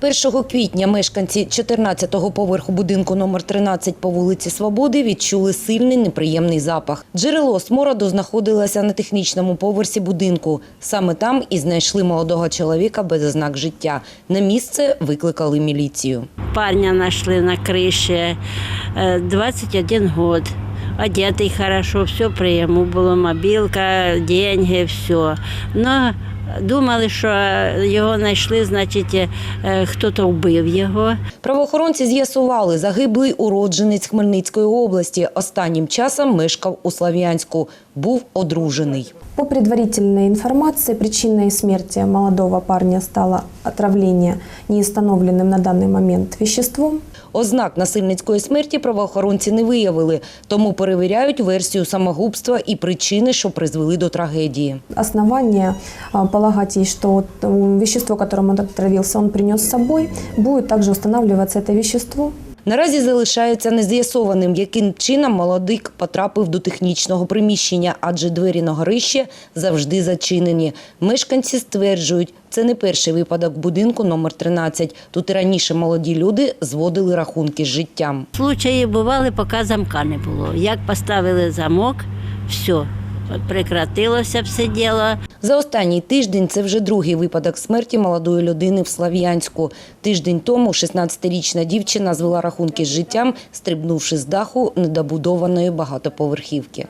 1 квітня мешканці 14-го поверху будинку номер 13 по вулиці Свободи відчули сильний неприємний запах. Джерело смороду знаходилося на технічному поверсі будинку. Саме там і знайшли молодого чоловіка без ознак життя. На місце викликали міліцію. Парня нашли на крыше, э, 21 год. Одетый хорошо, все при йому було, мобілка, деньги, все. Но думали, що його знайшли, значить, е, хтось вбив його. Правоохоронці з'ясували, загиблий уродженець Хмельницької області. Останнім часом мешкав у Слав'янську. Був одружений. По предварительной информации, причиной смерти молодого парня стало отравление неустановленным на данный момент веществом. Ознак насильницької смерті правоохоронці не виявили, тому перевіряють версію самогубства і причини, що призвели до трагедії. Основание а, полагать есть, что вот, м, вещество, которым он отравился, он принес с собой. Будет также устанавливаться это вещество. Наразі залишається нез'ясованим, яким чином молодик потрапив до технічного приміщення, адже двері на горище завжди зачинені. Мешканці стверджують, це не перший випадок будинку номер 13. Тут і раніше молоді люди зводили рахунки з життям. Случаї бували, поки замка не було. Як поставили замок, все, прекратилося все діло. За останній тиждень це вже другий випадок смерті молодої людини в Слав'янську. Тиждень тому 16-річна дівчина звела рахунки з життям, стрибнувши з даху недобудованої багатоповерхівки.